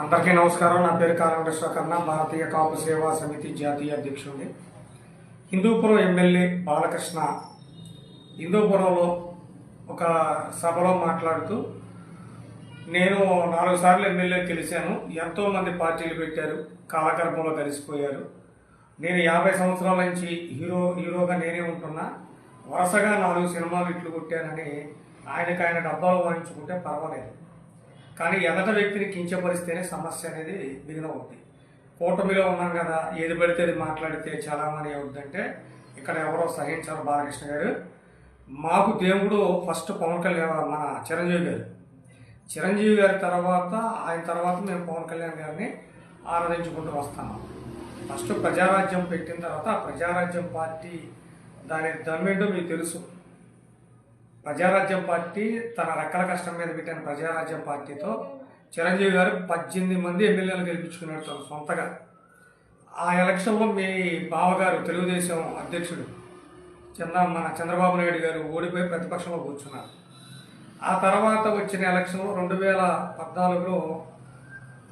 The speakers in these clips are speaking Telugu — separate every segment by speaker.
Speaker 1: అందరికీ నమస్కారం. నా పేరు కాలంకృష్ణ కన్నా. భారతీయ కాపు సేవా సమితి జాతీయ అధ్యక్షుడిని. హిందూపురం ఎమ్మెల్యే బాలకృష్ణ హిందూపురంలో ఒక సభలో మాట్లాడుతూ నేను నాలుగు సార్లు ఎమ్మెల్యే గెలిచాను. ఎంతోమంది పార్టీలు పెట్టారు. కాలగర్భంలో కలిసిపోయారు. నేను యాభై సంవత్సరాల నుంచి హీరో హీరోగా నేనే ఉంటున్నా. వరుసగా నాలుగు సినిమాలు ఇట్లు కొట్టానని ఆయనకు ఆయన డబ్బాలు వాయించుకుంటే పర్వాలేదు. కానీ ఎదట వ్యక్తిని కించపరిస్తేనే సమస్య అనేది బిగినవుద్ది కూటమిలో ఉన్నాం కదా ఏది పడితే అది మాట్లాడితే చాలామంది అవుద్దంటే ఇక్కడ ఎవరో సహించారు బాలకృష్ణ గారు. మాకు దేవుడు ఫస్ట్ పవన్ కళ్యాణ్ మన చిరంజీవి గారు. చిరంజీవి గారి తర్వాత ఆయన తర్వాత మేము పవన్ కళ్యాణ్ గారిని ఆరాధించుకుంటూ వస్తాము. ఫస్ట్ ప్రజారాజ్యం పెట్టిన తర్వాత ప్రజారాజ్యం పార్టీ దాని దమ్మేంటో మీకు తెలుసు. ప్రజారాజ్యం పార్టీ తన రెక్కల కష్టం మీద పెట్టిన ప్రజారాజ్యం పార్టీతో చిరంజీవి గారు పద్దెనిమిది మంది ఎమ్మెల్యేలు గెలిపించుకున్నాడు తన సొంతగా. ఆ ఎలక్షన్లో మీ బావగారు తెలుగుదేశం అధ్యక్షుడు చిన్న మన చంద్రబాబు నాయుడు గారు ఓడిపోయి ప్రతిపక్షంలో కూర్చున్నారు. ఆ తర్వాత వచ్చిన ఎలక్షన్లో రెండు వేల పద్నాలుగులో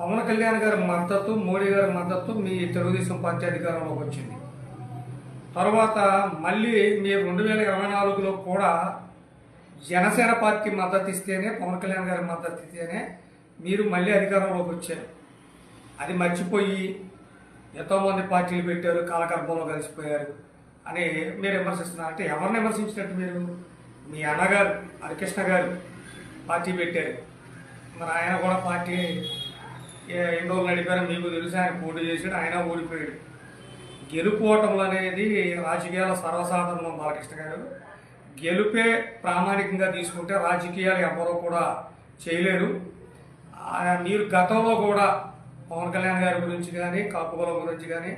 Speaker 1: పవన్ కళ్యాణ్ గారి మద్దతు మోడీ గారి మద్దతు మీ తెలుగుదేశం పార్టీ అధికారంలోకి వచ్చింది. తర్వాత మళ్ళీ మీరు రెండు వేల ఇరవై నాలుగులో కూడా జనసేన పార్టీ మద్దతు ఇస్తేనే పవన్ కళ్యాణ్ గారి మద్దతు ఇస్తేనే మీరు మళ్ళీ అధికారంలోకి వచ్చారు. అది మర్చిపోయి ఎంతోమంది పార్టీలు పెట్టారు కాలగర్భంలో కలిసిపోయారు అని మీరు విమర్శిస్తున్నారు. అంటే ఎవరిని విమర్శించినట్టు మీరు? మీ అన్నగారు హరికృష్ణ గారు పార్టీ పెట్టారు. మరి ఆయన కూడా పార్టీ ఎన్ని రోజులు నడిపారో మీకు తెలుసు ఆయన పోటీ చేశాడు ఆయన ఓడిపోయాడు. గెలుపోవటం అనేది రాజకీయాల సర్వసాధారణం బాలకృష్ణ గారు. గెలుపే ప్రామాణికంగా తీసుకుంటే రాజకీయాలు ఎవరో కూడా చేయలేరు. మీరు గతంలో కూడా పవన్ కళ్యాణ్ గారి గురించి కానీ కాపుగోల గురించి కానీ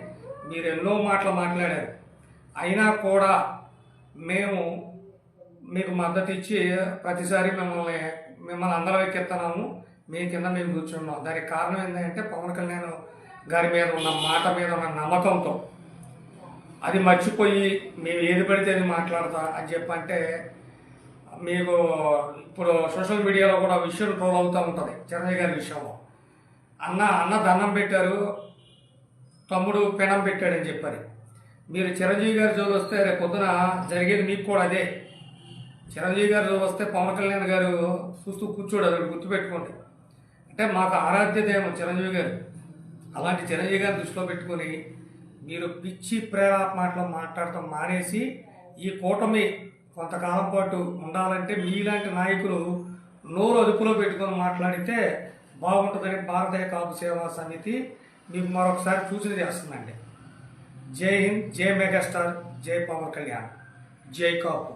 Speaker 1: మీరు ఎన్నో మాటలు మాట్లాడారు. అయినా కూడా మేము మీకు మద్దతు ఇచ్చి ప్రతిసారి మిమ్మల్ని మిమ్మల్ని అందరం ఎక్కిస్తున్నాము మీ కింద మేము కూర్చున్నాం. దానికి కారణం ఏంటంటే పవన్ కళ్యాణ్ గారి మీద ఉన్న మాట మీద ఉన్న నమ్మకంతో. అది మర్చిపోయి మేము ఏది పడితే అది మాట్లాడతా అని చెప్పంటే మీకు ఇప్పుడు సోషల్ మీడియాలో కూడా విషయం ట్రోల్ అవుతూ ఉంటుంది చిరంజీవి గారి విషయంలో. అన్న అన్న దండం పెట్టారు తమ్ముడు పెనం పెట్టాడని చెప్పారు. మీరు చిరంజీవి గారి జోలు వస్తే రేపు పొద్దున జరిగేది మీకు కూడా అదే. చిరంజీవి గారి జోలు వస్తే పవన్ కళ్యాణ్ గారు చూస్తూ కూర్చోడు అది గుర్తుపెట్టుకోండి. అంటే మాకు ఆరాధ్యత ఏమో చిరంజీవి గారు. అలాంటి చిరంజీవి గారిని దృష్టిలో పెట్టుకొని మీరు పిచ్చి ప్రేరాప మాటలు మాట్లాడటం మానేసి ఈ కూటమి కొంతకాలం పాటు ఉండాలంటే మీలాంటి నాయకులు నోరు అదుపులో పెట్టుకొని మాట్లాడితే బాగుంటుందని భారతీయ కాపు సేవా సమితి మీకు మరొకసారి సూచన చేస్తుందండి. జై హింద్ జై మెగాస్టార్ జై పవన్ కళ్యాణ్. జై కాపు.